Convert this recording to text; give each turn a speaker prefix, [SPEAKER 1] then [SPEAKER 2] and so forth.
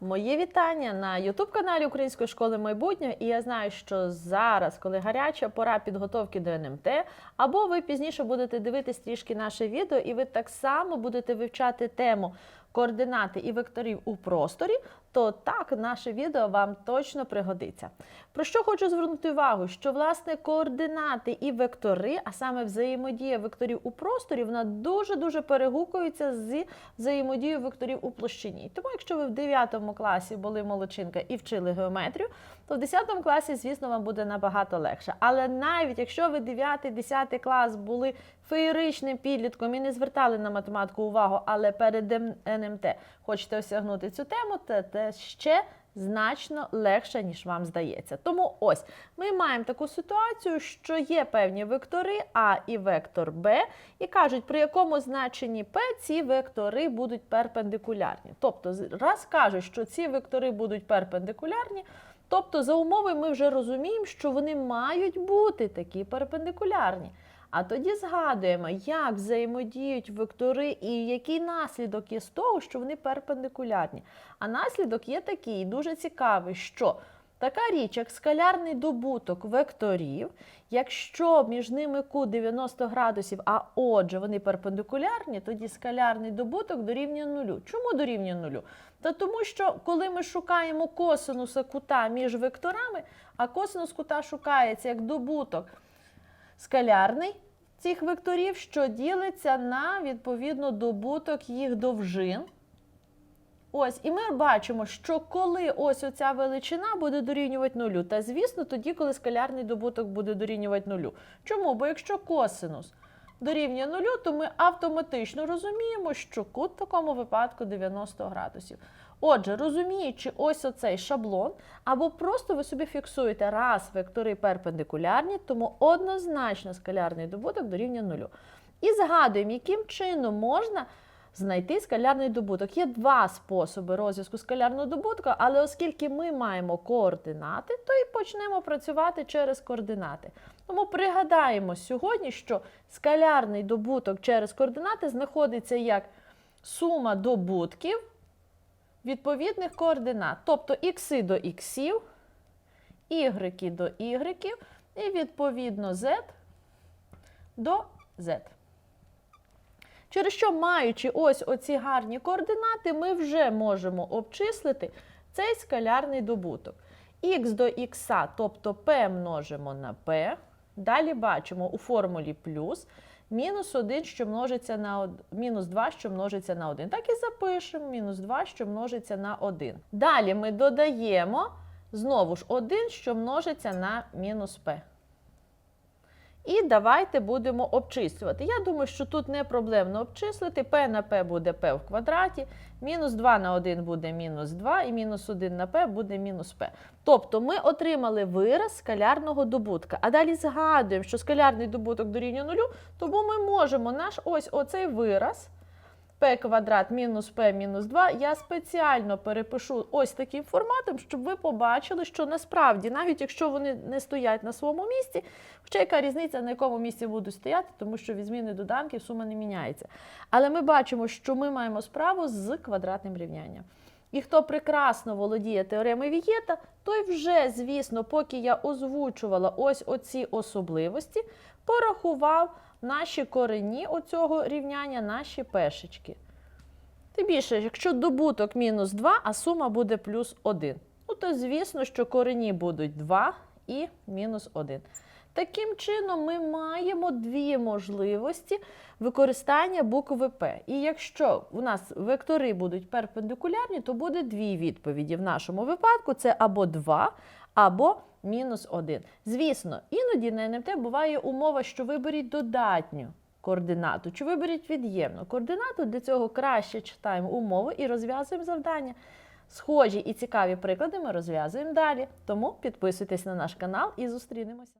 [SPEAKER 1] Моє вітання на youtube каналі Української школи майбутнього. І я знаю, що зараз, коли гаряча пора підготовки до НМТ, або ви пізніше будете дивитись трішки наше відео, і ви так само будете вивчати тему координати і векторів у просторі, то так наше відео вам точно пригодиться. Про що хочу звернути увагу? Що власне координати і вектори, а саме взаємодія векторів у просторі, вона дуже дуже перегукується з взаємодією векторів у площині. Тому, якщо ви в 9 класі були молодчинка і вчили геометрію, то в 10 класі, звісно, вам буде набагато легше. Але навіть якщо ви 9-10 клас були феєричним підлітком і не звертали на математику увагу, але перед НМТ хочете осягнути цю тему, то це ще значно легше, ніж вам здається. Тому ось ми маємо таку ситуацію, що є певні вектори А і вектор Б, і кажуть, при якому значенні P ці вектори будуть перпендикулярні. Тобто, раз кажуть, що ці вектори будуть перпендикулярні. Тобто, за умови ми вже розуміємо, що вони мають бути такі перпендикулярні. А тоді згадуємо, як взаємодіють вектори і який наслідок є з того, що вони перпендикулярні. А наслідок є такий, дуже цікавий, що така річ, як скалярний добуток векторів, якщо між ними кут 90 градусів, а отже, вони перпендикулярні, тоді скалярний добуток дорівнює нулю. Чому дорівнює нулю? Та тому що коли ми шукаємо косинуса кута між векторами, а косинус кута шукається як добуток скалярний цих векторів, що ділиться на відповідно добуток їх довжин. Ось, і ми бачимо, що коли ось оця величина буде дорівнювати нулю, та звісно, тоді, коли скалярний добуток буде дорівнювати нулю. Чому? Бо якщо косинус дорівнює нулю, то ми автоматично розуміємо, що кут в такому випадку 90 градусів. Отже, розуміючи ось оцей шаблон, або просто ви собі фіксуєте раз вектори перпендикулярні, тому однозначно скалярний добуток дорівнює нулю. І згадуємо, яким чином можна знайти скалярний добуток. Є два способи розв'язку скалярного добутка, але оскільки ми маємо координати, то і почнемо працювати через координати. Тому пригадаємо сьогодні, що скалярний добуток через координати знаходиться як сума добутків відповідних координат, тобто ікси до іксів, ігреки до ігреків, і відповідно z до z. Через що, маючи ось оці гарні координати, ми вже можемо обчислити цей скалярний добуток. Х до х, тобто p множимо на p. Далі бачимо у формулі плюс мінус 1, що множиться на 1, мінус 2, що множиться на 1. Так і запишемо мінус 2, що множиться на 1. Далі ми додаємо знову ж 1, що множиться на мінус p. І давайте будемо обчислювати. Я думаю, що тут не проблемно обчислити. p на p буде p в квадраті, мінус 2 на 1 буде мінус 2, і мінус 1 на p буде мінус p. Тобто ми отримали вираз скалярного добутка. А далі згадуємо, що скалярний добуток дорівнює нулю, тому ми можемо наш ось оцей вираз p квадрат мінус p мінус 2 я спеціально перепишу ось таким форматом, щоб ви побачили, що насправді, навіть якщо вони не стоять на своєму місці, хоча яка різниця, на якому місці будуть стояти, тому що від зміни доданків сума не міняється. Але ми бачимо, що ми маємо справу з квадратним рівнянням. І хто прекрасно володіє теоремою Вієта, той вже, звісно, поки я озвучувала ось оці особливості, порахував наші корені оцього рівняння, наші пешечки. Тим більше, якщо добуток мінус 2, а сума буде плюс 1. Ну, то звісно, що корені будуть 2 і мінус 1. Таким чином, ми маємо дві можливості використання букви П. І якщо у нас вектори будуть перпендикулярні, то буде дві відповіді. В нашому випадку це або 2, або мінус 1. Звісно, іноді на НМТ буває умова, що виберіть додатню координату, чи виберіть від'ємну координату. Для цього краще читаємо умови і розв'язуємо завдання. Схожі і цікаві приклади ми розв'язуємо далі. Тому підписуйтесь на наш канал і зустрінемося.